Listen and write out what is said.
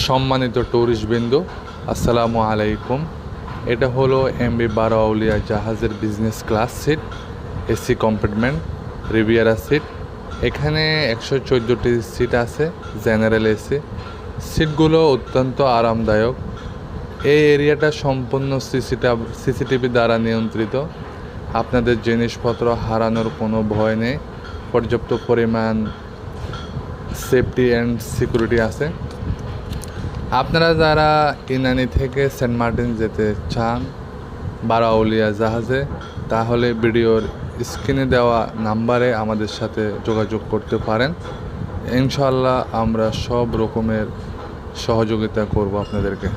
সম্মানিত ট্যুরিস্ট বিন্দু, আসসালামু আলাইকুম। এটা হলো এমবি বারোয়াউলিয়া জাহাজের business class seat AC compartment Riviera seat এখানে একশো চোদ্দোটি সিট আছে জেনারেল এসি সিটগুলো অত্যন্ত আরামদায়ক। এই এরিয়াটা সম্পূর্ণ সিসিটা সিসিটিভি দ্বারা নিয়ন্ত্রিত। আপনাদের জিনিসপত্র হারানোর কোনো ভয় নেই। পর্যাপ্ত পরিমাণ সেফটি অ্যান্ড সিকিউরিটি আছে। আপনারা যারা ইনানি থেকে সেন্ট মার্টিন যেতে চান বারাউলিয়া জাহাজে, তাহলে ভিডিওর স্ক্রিনে দেওয়া নাম্বারে আমাদের সাথে যোগাযোগ করতে পারেন। ইনশাল্লাহ আমরা সব রকমের সহযোগিতা করব আপনাদেরকে।